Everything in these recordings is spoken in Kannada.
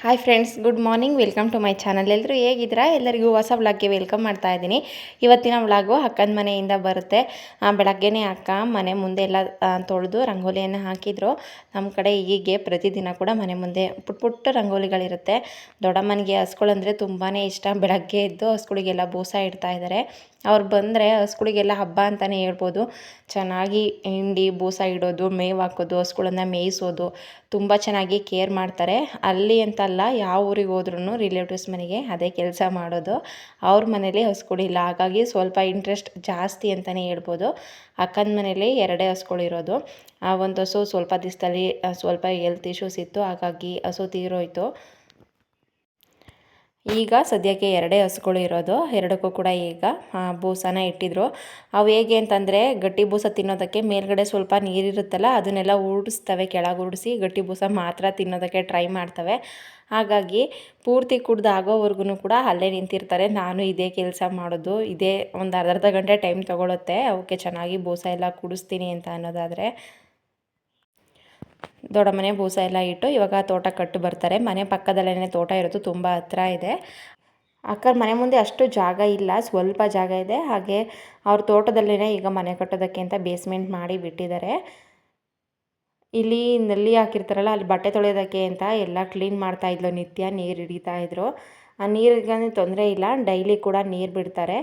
Hi friends good morning welcome to my channel ಎಲ್ಲರೂ ಹೇಗಿದ್ದೀರಾ? ಎಲ್ಲರಿಗೂ ಹೊಸ ವ್ಲಾಗ್ಗೆ ವೆಲ್ಕಮ್ ಮಾಡ್ತಾ ಇದ್ದೀನಿ. ಇವತ್ತಿನ ವ್ಲಾಗು ಅಕ್ಕನ ಮನೆಯಿಂದ ಬರುತ್ತೆ. ಬೆಳಗ್ಗೆನೇ ಅಕ್ಕ ಮನೆ ಮುಂದೆ ಎಲ್ಲ ತೊಳೆದು ರಂಗೋಲಿಯನ್ನು ಹಾಕಿದ್ರು. ನಮ್ಮ ಕಡೆ ಹೀಗೆ ಪ್ರತಿದಿನ ಕೂಡ ಮನೆ ಮುಂದೆ ಪುಟ್ ಪುಟ್ಟ ರಂಗೋಲಿಗಳಿರುತ್ತೆ. ದೊಡ್ಡಮ್ಮನಿಗೆ ಹಸ್ಗಳಂದರೆ ತುಂಬಾ ಇಷ್ಟ. ಬೆಳಗ್ಗೆ ಎದ್ದು ಹಸ್ಗಳಿಗೆಲ್ಲ ಬೂಸ ಇಡ್ತಾ ಇದ್ದಾರೆ. ಅವ್ರು ಬಂದರೆ ಹಸುಗಳಿಗೆಲ್ಲ ಹಬ್ಬ ಅಂತಲೇ ಹೇಳ್ಬೋದು. ಚೆನ್ನಾಗಿ ಹಿಂಡಿ, ಬೂಸ ಇಡೋದು, ಮೇವು ಹಾಕೋದು ಹಸುಗಳನ್ನು ಮೇಯಿಸೋದು, ತುಂಬ ಚೆನ್ನಾಗಿ ಕೇರ್ ಮಾಡ್ತಾರೆ. ಅಲ್ಲಿ ಅಂತಲ್ಲ ಯಾವ ಊರಿಗೆ ಹೋದ್ರೂ ರಿಲೇಟಿವ್ಸ್ ಮನೆಗೆ ಅದೇ ಕೆಲಸ ಮಾಡೋದು. ಅವ್ರ ಮನೇಲಿ ಹಸುಗಳಿಲ್ಲ ಹಾಗಾಗಿ ಸ್ವಲ್ಪ ಇಂಟ್ರೆಸ್ಟ್ ಜಾಸ್ತಿ ಅಂತಲೇ ಹೇಳ್ಬೋದು. ಅಕ್ಕನ ಮನೇಲಿ ಎರಡೇ ಹಸುಗಳಿರೋದು ಆ, ಒಂದು ಹಸು ಸ್ವಲ್ಪ ದಿವಸದಲ್ಲಿ ಸ್ವಲ್ಪ ಹೆಲ್ತ್ ಇಶ್ಯೂಸ್ ಇತ್ತು. ಹಾಗಾಗಿ ಹಸು ತೀರೋಯ್ತು. ಈಗ ಸದ್ಯಕ್ಕೆ ಎರಡೇ ಹಸುಗಳು ಇರೋದು, ಎರಡಕ್ಕೂ ಕೂಡ ಈಗ ಬೂಸನ ಇಟ್ಟಿದ್ರು. ಅವು ಹೇಗೆ ಅಂತಂದರೆ ಗಟ್ಟಿ ಬೂಸ ತಿನ್ನೋದಕ್ಕೆ ಮೇಲ್ಗಡೆ ಸ್ವಲ್ಪ ನೀರಿರುತ್ತಲ್ಲ ಅದನ್ನೆಲ್ಲ ಉಡಿಸ್ತವೆ ಕೆಳಗೆ ಉಡಿಸಿ ಗಟ್ಟಿ ಬೂಸ ಮಾತ್ರ ತಿನ್ನೋದಕ್ಕೆ ಟ್ರೈ ಮಾಡ್ತವೆ. ಹಾಗಾಗಿ ಪೂರ್ತಿ ಕುಡ್ದು ಆಗೋವರೆಗೂ ಕೂಡ ಅಲ್ಲೇ ನಿಂತಿರ್ತಾರೆ. ನಾನು ಇದೇ ಕೆಲಸ ಮಾಡೋದು, ಇದೇ ಒಂದು ಅರ್ಧ ಅರ್ಧ ಗಂಟೆ ಟೈಮ್ ತೊಗೊಳುತ್ತೆ, ಅವಕ್ಕೆ ಚೆನ್ನಾಗಿ ಬೂಸ ಎಲ್ಲ ಕುಡಿಸ್ತೀನಿ ಅಂತ ಅನ್ನೋದಾದರೆ. ದೊಡ್ಡ ಮನೆ ಬೂಸ ಎಲ್ಲ ಇಟ್ಟು ಇವಾಗ ತೋಟ ಕಟ್ಟು ಬರ್ತಾರೆ. ಮನೆ ಪಕ್ಕದಲ್ಲೇ ತೋಟ ಇರೋದು ತುಂಬ ಹತ್ರ ಇದೆ. ಅಕ್ಕರ ಮನೆ ಮುಂದೆ ಅಷ್ಟು ಜಾಗ ಇಲ್ಲ, ಸ್ವಲ್ಪ ಜಾಗ ಇದೆ. ಹಾಗೆ ಅವ್ರ ತೋಟದಲ್ಲೇ ಈಗ ಮನೆ ಕಟ್ಟೋದಕ್ಕೆ ಅಂತ ಬೇಸ್ಮೆಂಟ್ ಮಾಡಿ ಬಿಟ್ಟಿದ್ದಾರೆ. ಇಲ್ಲಿ ನಲ್ಲಿ ಹಾಕಿರ್ತಾರಲ್ಲ, ಅಲ್ಲಿ ಬಟ್ಟೆ ತೊಳೆಯೋದಕ್ಕೆ ಅಂತ ಎಲ್ಲ ಕ್ಲೀನ್ ಮಾಡ್ತಾ ಇದ್ಲು ನಿತ್ಯ, ನೀರು ಹಿಡಿತಾ ಇದ್ರು. ಆ ನೀರಿಗೇನು ತೊಂದರೆ ಇಲ್ಲ, ಡೈಲಿ ಕೂಡ ನೀರು ಬಿಡ್ತಾರೆ.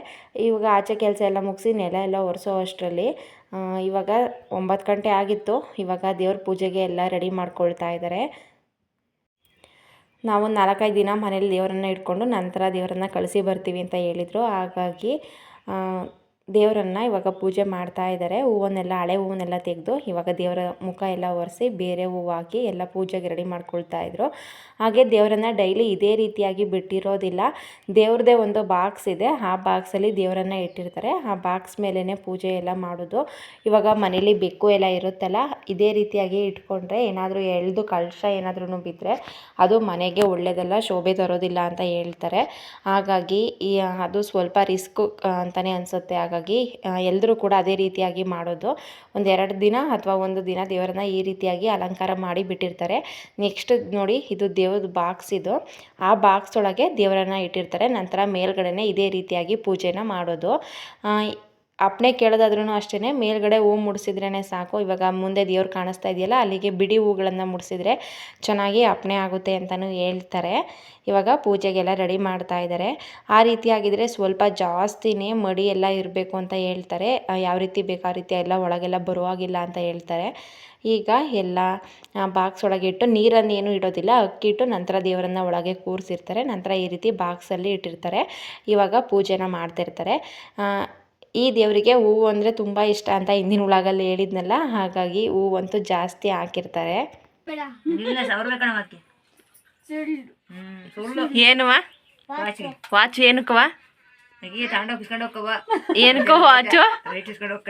ಇವಾಗ ಆಚೆ ಕೆಲಸ ಎಲ್ಲ ಮುಗಿಸಿ ನೆಲ ಎಲ್ಲ ಒರೆಸೋ ಅಷ್ಟರಲ್ಲಿ ಇವಾಗ ಒಂಬತ್ತು ಗಂಟೆ ಆಗಿತ್ತು. ಇವಾಗ ದೇವ್ರ ಪೂಜೆಗೆ ಎಲ್ಲ ರೆಡಿ ಮಾಡ್ಕೊಳ್ತಾ ಇದ್ದಾರೆ ನಾವು ನಾಲ್ಕೈದು ದಿನ ಮನೇಲಿ ದೇವರನ್ನ ಇಟ್ಕೊಂಡು ನಂತರ ದೇವರನ್ನ ಕಳಿಸಿ ಬರ್ತೀವಿ ಅಂತ ಹೇಳಿದರು. ಹಾಗಾಗಿ ದೇವರನ್ನ ಇವಾಗ ಪೂಜೆ ಮಾಡ್ತಾ ಇದ್ದಾರೆ ಹೂವನ್ನೆಲ್ಲ, ಹಳೆ ಹೂವನ್ನೆಲ್ಲ ತೆಗೆದು ಇವಾಗ ದೇವರ ಮುಖ ಎಲ್ಲ ಒರೆಸಿ ಬೇರೆ ಹೂವು ಹಾಕಿ ಎಲ್ಲ ಪೂಜೆಗೆ ರೆಡಿ ಮಾಡ್ಕೊಳ್ತಾ ಇದ್ರು. ಹಾಗೆ ದೇವರನ್ನು ಡೈಲಿ ಇದೇ ರೀತಿಯಾಗಿ ಬಿಟ್ಟಿರೋದಿಲ್ಲ. ದೇವ್ರದ್ದೇ ಒಂದು ಬಾಕ್ಸ್ ಇದೆ. ಆ ಬಾಕ್ಸಲ್ಲಿ ದೇವರನ್ನು ಇಟ್ಟಿರ್ತಾರೆ. ಆ ಬಾಕ್ಸ್ ಮೇಲೇ ಪೂಜೆ ಎಲ್ಲ ಮಾಡೋದು. ಇವಾಗ ಮನೇಲಿ ಬೆಕ್ಕು ಎಲ್ಲ ಇರುತ್ತಲ್ಲ, ಇದೇ ರೀತಿಯಾಗಿ ಇಟ್ಕೊಂಡ್ರೆ ಏನಾದರೂ ಎಳೆದು ಕಳಶ ಏನಾದ್ರೂ ಬಿದ್ದರೆ ಅದು ಮನೆಗೆ ಒಳ್ಳೆಯದಲ್ಲ ಶೋಭೆ ತರೋದಿಲ್ಲ ಅಂತ ಹೇಳ್ತಾರೆ. ಹಾಗಾಗಿ ಅದು ಸ್ವಲ್ಪ ರಿಸ್ಕು ಅಂತಲೇ ಅನಿಸುತ್ತೆ. ಹಾಗಾಗಿ ಎಲ್ಲರೂ ಕೂಡ ಅದೇ ರೀತಿಯಾಗಿ ಮಾಡೋದು. ಒಂದು ಎರಡು ದಿನ ಅಥವಾ ಒಂದು ದಿನ ದೇವರನ್ನ ಈ ರೀತಿಯಾಗಿ ಅಲಂಕಾರ ಮಾಡಿ ಬಿಟ್ಟಿರ್ತಾರೆ. ನೆಕ್ಸ್ಟ್ ನೋಡಿ, ಇದು ದೇವ್ರದ್ದು ಬಾಕ್ಸ್ ಇದು. ಆ ಬಾಕ್ಸ್ ಒಳಗೆ ದೇವರನ್ನ ಇಟ್ಟಿರ್ತಾರೆ. ನಂತರ ಮೇಲ್ಗಡೆನೆ ಇದೇ ರೀತಿಯಾಗಿ ಪೂಜೆನ ಮಾಡೋದು. ಅಪ್ಪಣೆ ಕೇಳೋದಾದ್ರೂ ಅಷ್ಟೇ ಮೇಲ್ಗಡೆ ಹೂವು ಮುಡಿಸಿದ್ರೇ ಸಾಕು. ಇವಾಗ ಮುಂದೆ ದೇವ್ರು ಕಾಣಿಸ್ತಾ ಇದೆಯಲ್ಲ, ಅಲ್ಲಿಗೆ ಬಿಡಿ ಹೂಗಳನ್ನು ಮುಡಿಸಿದ್ರೆ ಚೆನ್ನಾಗಿ ಅಪ್ಪಣೆ ಆಗುತ್ತೆ ಅಂತಲೂ ಹೇಳ್ತಾರೆ. ಇವಾಗ ಪೂಜೆಗೆಲ್ಲ ರೆಡಿ ಮಾಡ್ತಾ ಇದ್ದಾರೆ ಆ ರೀತಿಯಾಗಿದ್ದರೆ ಸ್ವಲ್ಪ ಜಾಸ್ತಿನೇ ಮಡಿ ಎಲ್ಲ ಇರಬೇಕು ಅಂತ ಹೇಳ್ತಾರೆ. ಯಾವ ರೀತಿ ಬೇಕು ಆ ರೀತಿ ಎಲ್ಲ ಒಳಗೆಲ್ಲ ಬರುವಾಗಿಲ್ಲ ಅಂತ ಹೇಳ್ತಾರೆ. ಈಗ ಎಲ್ಲ ಬಾಕ್ಸ್ ಒಳಗೆ ಇಟ್ಟು ನೀರನ್ನು ಏನು ಇಡೋದಿಲ್ಲ. ಅಕ್ಕಿ ಇಟ್ಟು ನಂತರ ದೇವರನ್ನು ಒಳಗೆ ಕೂರಿಸಿರ್ತಾರೆ. ನಂತರ ಈ ರೀತಿ ಬಾಕ್ಸಲ್ಲಿ ಇಟ್ಟಿರ್ತಾರೆ. ಇವಾಗ ಪೂಜೆನ ಮಾಡ್ತಿರ್ತಾರೆ ಈ ದೇವರಿಗೆ ಹೂವು ಅಂದರೆ ತುಂಬ ಇಷ್ಟ ಅಂತ ಹಿಂದಿನ ಉಳಾಗಲ್ಲಿ ಹೇಳಿದ್ನಲ್ಲ ಹಾಗಾಗಿ ಹೂವಂತೂ ಜಾಸ್ತಿ ಹಾಕಿರ್ತಾರೆ. ಏನುವ? ವಾಚ್. ಏನಕ್ಕವ ಏನಕ್ಕೋ ವಾಚು? ರೇಟ್ ಇಸ್ಕೊಂಡು ಹೋಗ್ಕ.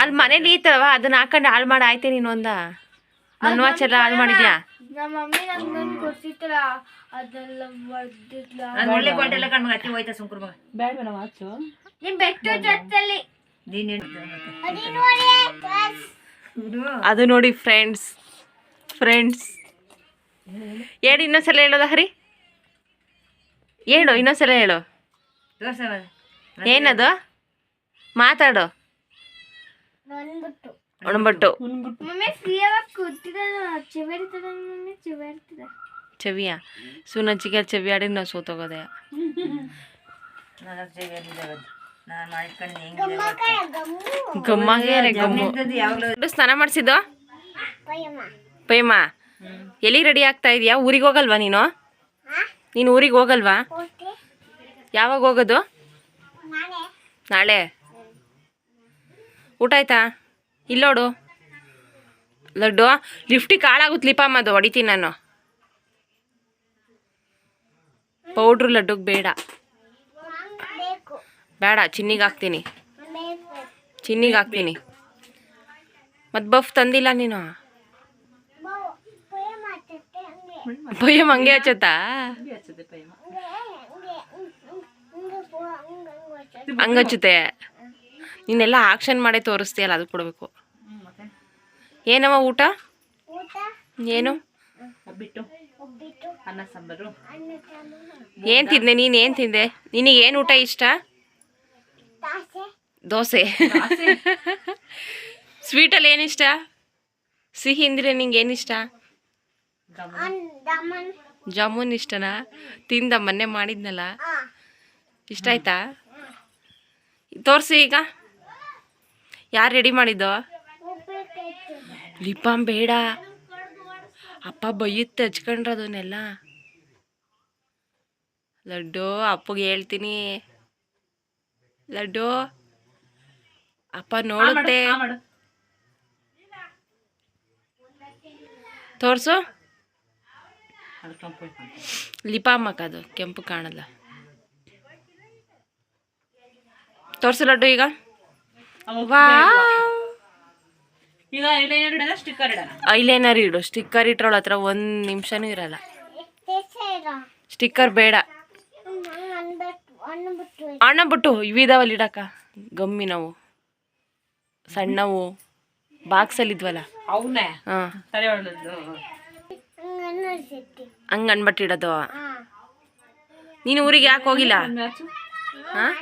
ಅಲ್ಲಿ ಮನೇಲಿ ಈತವ ಅದನ್ನ ಹಾಕೊಂಡು ಹಾಳು ಮಾಡಿ ಆಯ್ತೆ ನೀನು ಒಂದ ನನ್ನ ವಾಚ್ ಎಲ್ಲ ಹಾಳು ಮಾಡಿದ್ಯಾ? ನಮ್ಮ ಮಮ್ಮಿ ಅದೆಲ್ಲ ನಾನು ಒಳ್ಳೆ ಕ್ವಾಲಿಟಿ ಎಲ್ಲ ಕಣ್ಮಗ ಹತ್ತಿ ಹೋಯ್ತಾ ಸುಂಕುರ್ ಮಗ. ನಿಮ್ ಬೆಟ್ಟು ಜೊತೆಲಿ. ನೀನ್ ಅದು ನೋಡಿ ಫ್ರೆಂಡ್ಸ್ ಫ್ರೆಂಡ್ಸ್ ಹೇಳಿ ಇನ್ನೊಂದ್ಸಲ ಹೇಳೋದ ಹರಿ? ಹೇಳು ಇನ್ನೊಂದ್ಸಲ ಹೇಳು. ಏನದು? ಮಾತಾಡು. ನನ್ಬಿಟ್ಟು. ಒಣಬಟ್ಟು ಚವಿಯ ಸುನಚ್ಚಿಗೆ ಚವಿ ಆಡಿ ನಾವು ಹೆಂಗಿದೆ ಗಮ್ಮಾಗೆ ಗಮ್ಮು ಸ್ನಾನ ಮಾಡಿಸಿದ್ದು ಪೈಮ ಎಲ್ಲಿ ರೆಡಿ ಆಗ್ತಾ ಇದೆಯಾ ಊರಿಗೆ ಹೋಗಲ್ವಾ ನೀನು ನೀನು ಊರಿಗೆ ಹೋಗಲ್ವಾ ಯಾವಾಗ ಹೋಗೋದು ನಾಳೆ ಊಟ ಆಯ್ತಾ ಇಲ್ಲೋಡು ಲಡ್ಡು. ಲಿಫ್ಟಿಗೆ ಕಾಳಾಗುತ್ತಲಿಪ್ಪ ಅದು ಹೊಡಿತೀನಿ ನಾನು. ಪೌಡ್ರು ಲಡ್ಡುಗೆ ಬೇಡ. ಬೇಡ, ಚಿನ್ನಿಗೆ ಹಾಕ್ತೀನಿ. ಚಿನ್ನಿಗೆ ಹಾಕ್ತೀನಿ. ಮತ್ತು ಬಫ್ ತಂದಿಲ್ಲ ನೀನು. ಭಯಂ ಹಂಗೆ ಹಚ್ಚತ್ತಾ? ಹಂಗಚ್ಚುತ್ತೆ ನೀನೆಲ್ಲ ಆಕ್ಷನ್ ಮಾಡೇ ತೋರಿಸ್ತೀಯಲ್ಲ ಅದು ಕೊಡಬೇಕು. ಏನವ ಊಟ? ಏನು? ಒಬ್ಬಿಟ್ಟು. ಅನ್ನ ಸಾಂಬಾರು. ಏನು ತಿಂದೆ ನೀನು ಏನು ತಿಂದೆ? ನಿನಗೆ ಏನು ಊಟ ಇಷ್ಟ? ದೋಸೆ. ಸ್ವೀಟಲ್ಲಿ ಏನಿಷ್ಟ ಸಿಹಿ ಅಂದ್ರೆ ನಿಂಗೆ ಏನಿಷ್ಟ ಜಾಮೂನ್ ಇಷ್ಟನಾ? ತಿಂದ ಮೊನ್ನೆ ಮಾಡಿದ್ನಲ್ಲ? ಇಷ್ಟ ಆಯ್ತಾ? ತೋರಿಸಿ ಈಗ. ಯಾರು ರೆಡಿ ಮಾಡಿದ್ದು? ಲಿಪಾಮ್ ಬೇಡ. ಅಪ್ಪ ಬೈಯುತ್ತೆ ಹಚ್ಕೊಂಡ್ರ ಅದನ್ನೆಲ್ಲ ಲಡ್ಡು ಅಪ್ಪಗೆ ಹೇಳ್ತೀನಿ. ಲಡ್ಡು ಅಪ್ಪ ನೋಡುತ್ತೆ. ತೋರ್ಸು. ಅದು ಕಂಪು ಕಾಣಲ್ಲ. ತೋರ್ಸು ಲಡ್ಡು ಈಗ. ಈಗ ಐಲೈನರ್ ಇಡೋಣ ಸ್ಟಿಕ್ಕರ್ ಇಡೋಣ ಐಲೈನರ್ ಇಡು ಸ್ಟಿಕ್ಕರ್ ಇಟ್ರೋಳ ಹತ್ರ ಒಂದು ನಿಮಿಷನೂ ಇರಲ್ಲ. ಸ್ಟಿಕ್ಕರ್ ಬೇಡ. ಅಣ್ಣ ಬಿಟ್ಟು ಇವಿದಾವಲ್ಲ ಇಡಕ್ಕ. ಗಮ್ಮಿ ನಾವು. ಸಣ್ಣವು. ಬಾಕ್ಸಲ್ಲಿ ಇದ್ವಲ್ಲ. ಹೊಡೆದು ಹಂಗೆ ಅನ್ನಿಸ್ತೈತಿ ಹಂಗೆ ಅನ್ಬಿಟ್ಟು ಇಡೋದು. ನೀನು ಊರಿಗೆ ಯಾಕೆ ಹೋಗಿಲ್ಲ? ಹಾಂ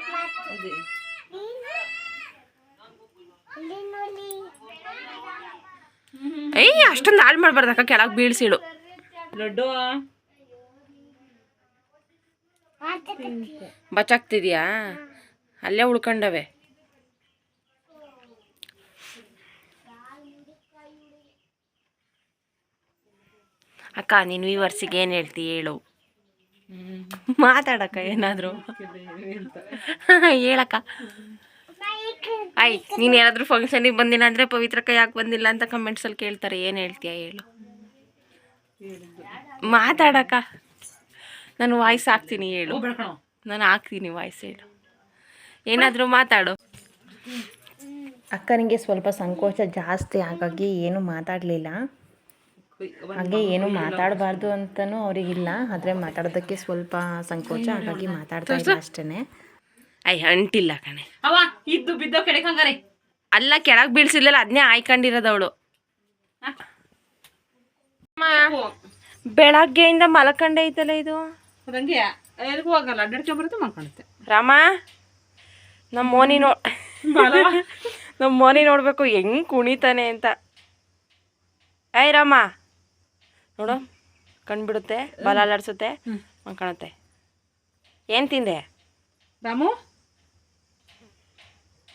ಇಲ್ಲಿ ನೋಡಿ ಏಯ್ ಅಷ್ಟೊಂದು ಹಾಳು ಮಾಡ್ಬಾರ್ದಕ್ಕ ಕೆಳಗೆ ಬೀಳ್ಸಿಡು. ಲಡ್ಡು. ಬಚಾಕ್ತಿದ್ಯಾ ಅಲ್ಲೇ ಉಳ್ಕೊಂಡವೆ. ಅಕ್ಕ ನೀನು ಈ ವರ್ಷಿಗೆ ಏನು ಹೇಳ್ತಿ ಹೇಳು. ಮಾತಾಡಕ್ಕ ಏನಾದರೂ. ಹೇಳಕ್ಕ. ಐ ನೀನು ಏನಾದರೂ ಫಂಕ್ಷನಿಗೆ ಬಂದಿಲ್ಲ ಪವಿತ್ರ ಕೈ ಯಾಕೆ ಬಂದಿಲ್ಲ ಅಂತ ಕಮೆಂಟ್ಸಲ್ಲಿ ಕೇಳ್ತಾರೆ. ಏನು ಹೇಳ್ತೀಯ ಹೇಳು. ಮಾತಾಡಕ್ಕ ನಾನು ವಾಯ್ಸ್ ಹಾಕ್ತೀನಿ ಹೇಳು. ನಾನು ಹಾಕ್ತೀನಿ ವಾಯ್ಸ್ ಹೇಳು. ಏನಾದರೂ ಮಾತಾಡು. ಅಕ್ಕನಿಗೆ ಸ್ವಲ್ಪ ಸಂಕೋಚ ಜಾಸ್ತಿ ಹಾಗಾಗಿ ಏನು ಮಾತಾಡಲಿಲ್ಲ. ಹಾಗೆ ಏನು ಮಾತಾಡಬಾರ್ದು ಅಂತಲೂ ಅವ್ರಿಗಿಲ್ಲ ಆದರೆ ಮಾತಾಡೋದಕ್ಕೆ ಸ್ವಲ್ಪ ಸಂಕೋಚ ಹಾಗಾಗಿ ಮಾತಾಡ್ತಾ ಇಲ್ಲ ಅಷ್ಟೇ ಐ ಅಂಟಿಲ್ಲ ಕಣೆ. ಅವ ಇದ್ದು ಬಿದ್ದೋ ಹಂಗಾರೆ. ಅಲ್ಲ ಕೆಳಗ್ ಬೀಳ್ಸಿಲ್ಲ ಅದನ್ನೇ ಆಯ್ಕೊಂಡಿರೋದವಳು ಬೆಳಗ್ಗೆಯಿಂದ ಮಲಕಂಡೆ ಐತಲ್ಲ ಇದು? ಅದಂಗೆ ಎಲ್ಗೂ ಹೋಗಲ್ಲ ಅಡ್ಡಾಡ್ಕೊಂಡ್ ಬರುತ್ತೆ ಮಾಡ್ಕೊಳುತ್ತೆ ರಾಮ ನಮ್ಮ ಮೋನಿ ನೋ ನಮ್ಮ ಮೋನಿ ನೋಡ್ಬೇಕು ಹೆಂಗ್ ಕುಣಿತಾನೆ ಅಂತ. ಏಯ್ ರಾಮ. ನೋಡು ಕಣ್ಬಿಡುತ್ತೆ ಬಲ ಅಲ್ಲಾಡ್ಸುತ್ತೆ ಮಲ್ಕೊಳತ್ತೆ. ಏನ್ ತಿಂದೆ? ರಾಮು?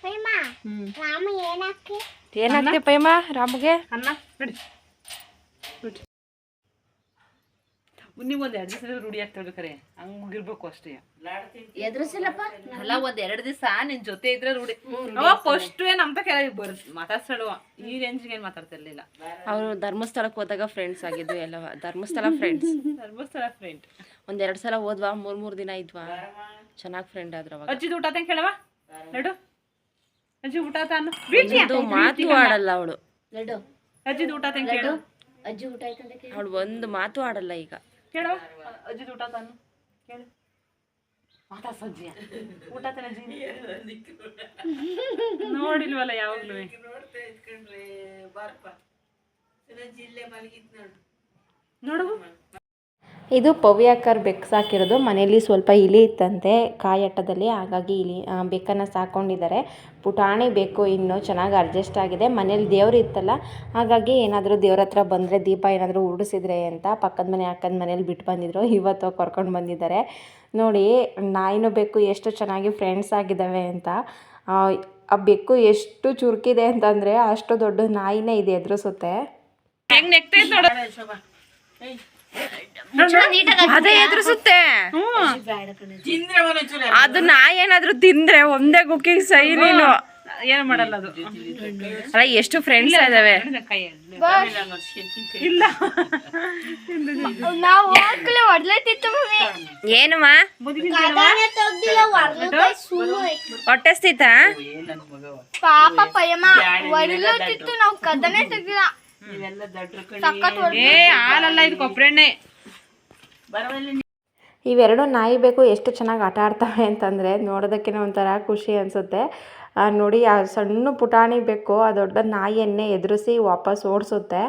ಪೈಮ ರಾಮ ಏನಕ್ಕೆ ಏನಾಗ್ತಿ ಪೈಮ ರಾಮಗೆ? ಅನ್ನ ನಡಿ. ಬಿಡಿ ನೀವು ಒಂದು ಎರಡು ದಿವಸ ರೂಢಿ ಆಗ್ತಿರ್ಬೇಕಾರೆ ಕರೆ ಹಂಗಿರ್ಬೇಕು ಅಷ್ಟೇ. ಅಲ್ಲ ಒಂದ್ ಎರಡು ದಿವಸ ನಿನ್ ಜೊತೆ ಇದ್ರೆ ರೂಢಿ. ಅವ ಫಸ್ಟ್ ಏನ್ ಅಂತ ಕೇಳ ಬರ್ ಮಾತಾಡ್ಸಡುವ ಈ ರೇಂಜ್ಗೆ ಏನ್ ಮಾತಾಡ್ತಿರ್ಲಿಲ್ಲ. ಅವ್ರು ಧರ್ಮಸ್ಥಳಕ್ಕೆ ಹೋದಾಗ ಫ್ರೆಂಡ್ಸ್ ಆಗಿದ್ವು ಎಲ್ಲ ಧರ್ಮಸ್ಥಳ ಫ್ರೆಂಡ್ಸ್ ಧರ್ಮಸ್ಥಳ ಫ್ರೆಂಡ್ ಒಂದೆರಡು ಸಲ ಹೋದ್ವಾ ಮೂರ್ ಮೂರ್ ದಿನ ಇದ್ವಾ. ಚೆನ್ನಾಗ್ ಫ್ರೆಂಡ್ ಆದ್ರವ ಅವಾಗ ಅಜ್ಜಿದು ಊಟ ಕೇಳವಾ ಕೇಳವ ನಡು. ಅಜ್ಜಿ ಊಟ ತಾನು ಒಂದು ಮಾತು ಆಡಲ್ಲ ಅವಳು. ಅಜ್ಜಿದು ಊಟ ತಂಗ ಕೇಳು. ಅವಳು ಒಂದು ಮಾತು ಆಡಲ್ಲ ಈಗ. ಕೇಳೋ. ಅಜ್ಜಿದು ಊಟ ತಾನು ಕೇಳು. ಮಾತಾ ಸಜ್ಜಿ. ಊಟ ತಾನ ಅಜ್ಜಿ ನೋಡಿಲ್ವಲ್ಲ ಯಾವಾಗ್ಲೂ? ನೋಡು. ಇದು ಪವ್ಯಾಕರ್ ಬೆಕ್ಕು ಸಾಕಿರೋದು. ಮನೆಯಲ್ಲಿ ಸ್ವಲ್ಪ ಇಲಿ ಇತ್ತಂತೆ. ಕಾಯಟ್ಟದಲ್ಲಿ ಹಾಗಾಗಿ ಇಲಿ ಬೆಕ್ಕನ್ನು ಸಾಕೊಂಡಿದ್ದಾರೆ. ಪುಟಾಣಿ ಬೇಕು ಇನ್ನು ಚೆನ್ನಾಗಿ ಅಡ್ಜಸ್ಟ್ ಆಗಿದೆ. ಮನೇಲಿ ದೇವ್ರು ಇತ್ತಲ್ಲ ಹಾಗಾಗಿ ಏನಾದರೂ ದೇವ್ರ ಹತ್ರ ಬಂದರೆ ದೀಪ ಏನಾದರೂ ಉಡಿಸಿದ್ರೆ ಅಂತ ಪಕ್ಕದ ಮನೆ ಅಕ್ಕದ ಮನೇಲಿ ಬಿಟ್ಟು ಬಂದಿದ್ರು. ಇವತ್ತು ಕರ್ಕೊಂಡು ಬಂದಿದ್ದಾರೆ. ನೋಡಿ ನಾಯಿನೂ ಬೇಕು ಎಷ್ಟು ಚೆನ್ನಾಗಿ ಫ್ರೆಂಡ್ಸ್ ಆಗಿದ್ದಾವೆ ಅಂತ. ಆ, ಬೆಕ್ಕು ಎಷ್ಟು ಚುರುಕಿದೆ ಅಂತಂದರೆ ಅಷ್ಟು ದೊಡ್ಡ ನಾಯಿನೇ ಇದೆ ಎದುರಿಸುತ್ತೆ. ನೋಡೋಣ ಶವ ನೋಡು. ಅದೇ ಎದುರಿಸುತ್ತೆ. ಅದು ನಾ ಏನಾದ್ರು ತಿಂದ್ರೆ ಒಂದೇ ಗುಕ್ಕಿಗೆ ಸೈ ನೀನು. ಏನು ಮಾಡಲ್ಲ ಅದು. ಅಲ್ಲ ಎಷ್ಟು ಫ್ರೆಂಡ್ಸ್ ಇದಾವೆ? ಇಲ್ಲ ನಾವು ಹೋಗ್ಲೇ ಹೊಡ್ಲತ್ತಿತ್ತು ಮಮ್ಮಿ. ಏನಮ್ಮ? ಸುಳ್ಳು ಹೊಟ್ಟೆಸ್ತಿತ್ತ? ಪಾಪ ಪಯಮ ಹೊಡ್ಲತ್ತಿತ್ತು ನಾವು ಕದನೇ ತೆಗ್ದಿಲ್ಲ. ಏ ಹಾಲಲ್ಲ ಇದು ಕೊಬ್ಬರೆಣ್ಣೆ ಇವೆರಡು ನಾಯಿ ಬೇಕು ಎಷ್ಟು ಚೆನ್ನಾಗಿ ಆಟ ಆಡ್ತವೆ ಅಂತಂದರೆ ನೋಡೋದಕ್ಕೆ ಒಂಥರ ಖುಷಿ ಅನಿಸುತ್ತೆ. ನೋಡಿ, ಆ ಸಣ್ಣ ಪುಟಾಣಿ ಬೆಕ್ಕು ಆ ದೊಡ್ಡ ನಾಯಿಯನ್ನೇ ಎದುರಿಸಿ ವಾಪಸ್ ಓಡಿಸುತ್ತೆ.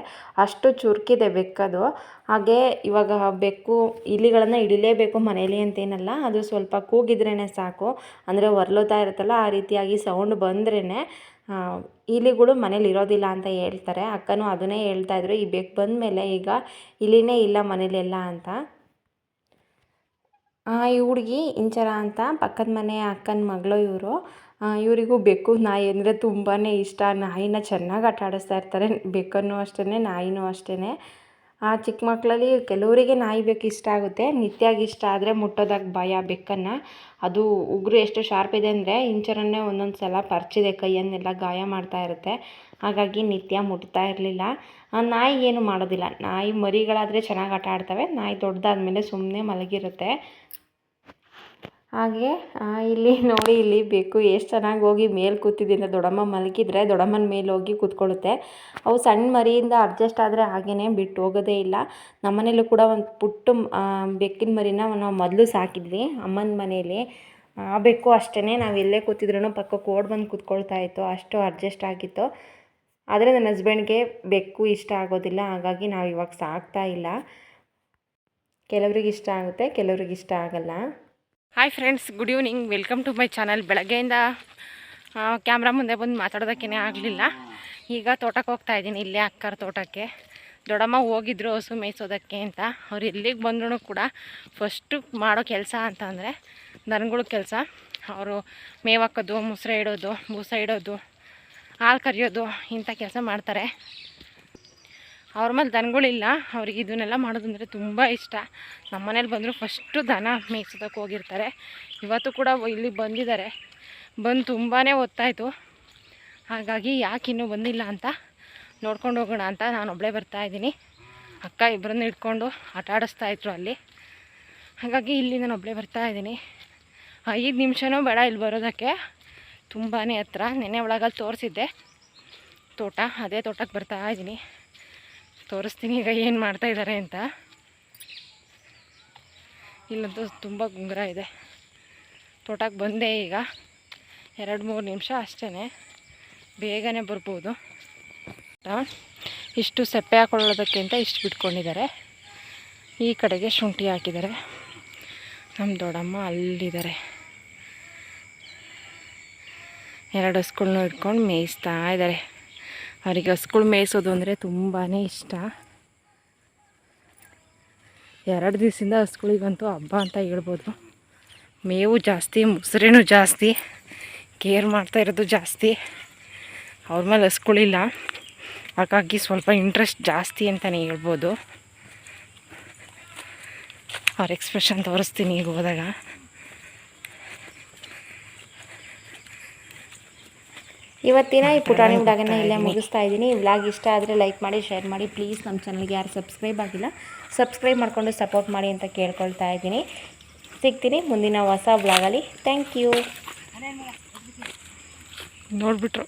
ಅಷ್ಟು ಚುರುಕಿದೆ ಬೆಕ್ಕದು. ಹಾಗೆ ಇವಾಗ ಬೆಕ್ಕು ಇಲಿಗಳನ್ನು ಹಿಡಿಲೇಬೇಕು ಮನೇಲಿ ಅಂತೇನಲ್ಲ, ಅದು ಸ್ವಲ್ಪ ಕೂಗಿದ್ರೇ ಸಾಕು. ಅಂದರೆ ಹೊರಲೋತಾ ಇರುತ್ತಲ್ಲ, ಆ ರೀತಿಯಾಗಿ ಸೌಂಡ್ ಬಂದ್ರೇ ಇಲಿಗಳು ಮನೇಲಿ ಇರೋದಿಲ್ಲ ಅಂತ ಹೇಳ್ತಾರೆ. ಅಕ್ಕನೂ ಅದನ್ನೇ ಹೇಳ್ತಾಯಿದ್ರು ಈ ಬೆಕ್ಕು ಬಂದಮೇಲೆ ಈಗ ಇಲಿನೇ ಇಲ್ಲ ಮನೇಲೆಲ್ಲ ಅಂತ. ಈ ಹುಡುಗಿ ಇಂಚರ ಅಂತ ಪಕ್ಕದ ಮನೆ ಅಕ್ಕನ ಮಗಳು ಇವರು. ಇವರಿಗೂ ಬೆಕ್ಕು, ನಾಯಿ ಅಂದರೆ ತುಂಬಾ ಇಷ್ಟ. ನಾಯಿನ ಚೆನ್ನಾಗಿ ಆಟ ಆಡಿಸ್ತಾ ಇರ್ತಾರೆ. ಬೆಕ್ಕನ್ನು ಅಷ್ಟೇ ನಾಯಿನೂ ಅಷ್ಟೇ ಆ ಚಿಕ್ಕ ಮಕ್ಕಳಲ್ಲಿ ಕೆಲವರಿಗೆ ನಾಯಿ ಬೇಕು ಇಷ್ಟ ಆಗುತ್ತೆ. ನಿತ್ಯಾಗಿ ಇಷ್ಟ ಆದರೆ ಮುಟ್ಟೋದಕ್ಕೆ ಭಯ ಬೆಕ್ಕನ್ನು. ಅದು ಉಗುರು ಎಷ್ಟು ಶಾರ್ಪ್ ಇದೆ ಅಂದರೆ ಇಂಚರನ್ನೇ ಒಂದೊಂದು ಸಲ ಪರ್ಚಿದೆ, ಕೈಯನ್ನೆಲ್ಲ ಗಾಯ ಮಾಡ್ತಾ ಇರುತ್ತೆ. ಹಾಗಾಗಿ ನಿತ್ಯ ಮುಟ್ತಾ ಇರಲಿಲ್ಲ. ನಾಯಿ ಏನು ಮಾಡೋದಿಲ್ಲ. ನಾಯಿ ಮರಿಗಳಾದರೆ ಚೆನ್ನಾಗಿ ಆಟ ಆಡ್ತವೆ. ನಾಯಿ ದೊಡ್ಡದಾದ್ಮೇಲೆ ಸುಮ್ಮನೆ ಮಲಗಿರುತ್ತೆ. ಹಾಗೆ ಇಲ್ಲಿ ನೋಡಿ, ಇಲ್ಲಿ ಬೆಕ್ಕು ಎಷ್ಟು ಚೆನ್ನಾಗಿ ಹೋಗಿ ಮೇಲೆ ಕೂತಿದೆ ಅಂತ ದೊಡ್ಡಮ್ಮ ಮಲಗಿದ್ರೆ ದೊಡ್ಡಮ್ಮನ ಮೇಲೆ ಹೋಗಿ ಕೂತ್ಕೊಳ್ಳುತ್ತೆ. ಅವು ಸಣ್ಣ ಮರಿಯಿಂದ ಅಡ್ಜಸ್ಟ್ ಆದರೆ ಹಾಗೇ ಬಿಟ್ಟು ಹೋಗೋದೇ ಇಲ್ಲ. ನಮ್ಮನೇಲೂ ಕೂಡ ಒಂದು ಪುಟ್ಟ ಬೆಕ್ಕಿನ ಮರಿನ ನಾವು ಮೊದಲು ಸಾಕಿದ್ವಿ ಅಮ್ಮನ ಮನೇಲಿ. ಆ, ಬೆಕ್ಕು ಅಷ್ಟೇ ನಾವು ಎಲ್ಲೇ ಕೂತಿದ್ರೂ ಪಕ್ಕಕ್ಕೆ ಓಡ್ ಬಂದು ಕೂತ್ಕೊಳ್ತಾ ಇತ್ತು. ಅಷ್ಟು ಅಡ್ಜಸ್ಟ್ ಆಗಿತ್ತು. ಆದರೆ ನನ್ನ ಹಸ್ಬೆಂಡ್ಗೆ ಬೆಕ್ಕು ಇಷ್ಟ ಆಗೋದಿಲ್ಲ, ಹಾಗಾಗಿ ನಾವು ಇವಾಗ ಸಾಕ್ತಾ ಇಲ್ಲ. ಕೆಲವ್ರಿಗೆ ಇಷ್ಟ ಆಗುತ್ತೆ, ಕೆಲವ್ರಿಗೆ ಇಷ್ಟ ಆಗಲ್ಲ. Hi friends good evening welcome to my channel ಬೆಳಗ್ಗೆಯಿಂದ ಕ್ಯಾಮ್ರಾ ಮುಂದೆ ಬಂದು ಮಾತಾಡೋದಕ್ಕೇ ಆಗಲಿಲ್ಲ. ಈಗ ತೋಟಕ್ಕೆ ಹೋಗ್ತಾ ಇದ್ದೀನಿ. ಇಲ್ಲೇ ಅಕ್ಕರ ತೋಟಕ್ಕೆ. ದೊಡ್ಡಮ್ಮ ಹೋಗಿದ್ರು ಹಸು ಮೇಯಿಸೋದಕ್ಕೆ ಅಂತ. ಅವ್ರು ಎಲ್ಲಿಗೆ ಬಂದ್ರೂ ಕೂಡ ಫಸ್ಟು ಮಾಡೋ ಕೆಲಸ ಅಂತಂದರೆ ದನಗಳ ಕೆಲಸ. ಅವರು ಮೇವಾಕೋದು ಮುಸ್ರೆ ಇಡೋದು, ಬೂಸ ಇಡೋದು, ಹಾಲು ಕರಿಯೋದು ಇಂಥ ಕೆಲಸ ಮಾಡ್ತಾರೆ. ಅವ್ರ ಮೇಲೆ ದನಗಳಿಲ್ಲ. ಅವ್ರಿಗೆ ಇದನ್ನೆಲ್ಲ ಮಾಡೋದಂದರೆ ತುಂಬ ಇಷ್ಟ. ನಮ್ಮ ಮನೇಲಿ ಬಂದರೂ ಫಸ್ಟು ದನ ಮೇಯ್ಸೋದಕ್ಕೆ ಹೋಗಿರ್ತಾರೆ. ಇವತ್ತು ಕೂಡ ಇಲ್ಲಿ ಬಂದಿದ್ದಾರೆ. ಬಂದು ತುಂಬಾ ಒತ್ತಾಯಿತು ಹಾಗಾಗಿ ಯಾಕೆ ಇನ್ನೂ ಬಂದಿಲ್ಲ ಅಂತ ನೋಡ್ಕೊಂಡು ಹೋಗೋಣ ಅಂತ ನಾನು ಒಬ್ಬಳೇ ಬರ್ತಾಯಿದ್ದೀನಿ ಅಕ್ಕ ಇಬ್ಬರನ್ನ ಇಟ್ಕೊಂಡು ಆಟ ಆಡಿಸ್ತಾ ಇದ್ರು ಅಲ್ಲಿ. ಹಾಗಾಗಿ ಇಲ್ಲಿ ನಾನು ಒಬ್ಬಳೇ ಬರ್ತಾಯಿದ್ದೀನಿ ಐದು ನಿಮಿಷನೂ ಬೇಡ ಇಲ್ಲಿ ಬರೋದಕ್ಕೆ. ತುಂಬಾ ಹತ್ರ. ನೆನ್ನೆ ಒಳಗಲ್ಲಿ ತೋರಿಸಿದ್ದೆ. ತೋಟ, ಅದೇ ತೋಟಕ್ಕೆ ಬರ್ತಾ ಇದ್ದೀನಿ. ತೋರಿಸ್ತೀನಿ. ಈಗ ಏನು ಮಾಡ್ತಾ ಇದ್ದಾರೆ ಅಂತ. ಇಲ್ಲಂತೂ ತುಂಬ ಗುಂಗುರ ಇದೆ. ತೋಟಕ್ಕೆ ಬಂದೆ ಈಗ. ಎರಡು ಮೂರು ನಿಮಿಷ ಅಷ್ಟೇ ಬೇಗನೆ ಬರ್ಬೋದು. ಇಷ್ಟು ಸೆಪ್ಪೆ ಹಾಕೊಳ್ಳೋದಕ್ಕಿಂತ ಇಷ್ಟು ಬಿಟ್ಕೊಂಡಿದ್ದಾರೆ. ಈ ಕಡೆಗೆ ಶುಂಠಿ ಹಾಕಿದ್ದಾರೆ. ನಮ್ಮ ದೊಡ್ಡಮ್ಮ ಅಲ್ಲಿದ್ದಾರೆ. ಎರಡು ಹಸ್ಗಳನ್ನೂ ಇಟ್ಕೊಂಡು ಮೇಯಿಸ್ತಾ ಇದ್ದಾರೆ. ಅವರಿಗೆ ಹಸ್ಗಳು ಮೇಯಿಸೋದು ಅಂದರೆ ತುಂಬಾ ಇಷ್ಟ. ಎರಡು ದಿವಸದಿಂದ ಹಸ್ಗಳಿಗಂತೂ ಹಬ್ಬ ಅಂತ ಹೇಳ್ಬೋದು. ಮೇವು ಜಾಸ್ತಿ, ಮೊಸರೇನು ಜಾಸ್ತಿ, ಕೇರ್ ಮಾಡ್ತಾ ಇರೋದು ಜಾಸ್ತಿ. ಅವ್ರ ಮೇಲೆ ಹಸ್ಗಳಿಲ್ಲ. ಹಾಗಾಗಿ ಸ್ವಲ್ಪ ಇಂಟ್ರೆಸ್ಟ್ ಜಾಸ್ತಿ ಅಂತಲೇ ಹೇಳ್ಬೋದು. ಅವ್ರ ಎಕ್ಸ್ಪ್ರೆಷನ್ ತೋರಿಸ್ತೀನಿ ಈಗ ಹೋದಾಗ. ಇವತ್ತಿನ ಈ ಪುಟಾಣಿ ಬ್ಲಾಗನ್ನು ಇಲ್ಲೇ ಮುಗಿಸ್ತಾ ಇದ್ದೀನಿ. ಈ ವ್ಲಾಗ್ ಇಷ್ಟ ಆದರೆ ಲೈಕ್ ಮಾಡಿ ಶೇರ್ ಮಾಡಿ. ಪ್ಲೀಸ್ ನಮ್ಮ ಚಾನಲ್ಗೆ ಯಾರು ಸಬ್ಸ್ಕ್ರೈಬ್ ಆಗಿಲ್ಲ ಸಬ್ಸ್ಕ್ರೈಬ್ ಮಾಡಿಕೊಂಡು ಸಪೋರ್ಟ್ ಮಾಡಿ ಅಂತ ಕೇಳ್ಕೊಳ್ತಾ ಇದ್ದೀನಿ. ಸಿಗ್ತೀನಿ ಮುಂದಿನ ಹೊಸ ವ್ಲಾಗಲ್ಲಿ. Thank you. ನೋಡಿಬಿಟ್ರು.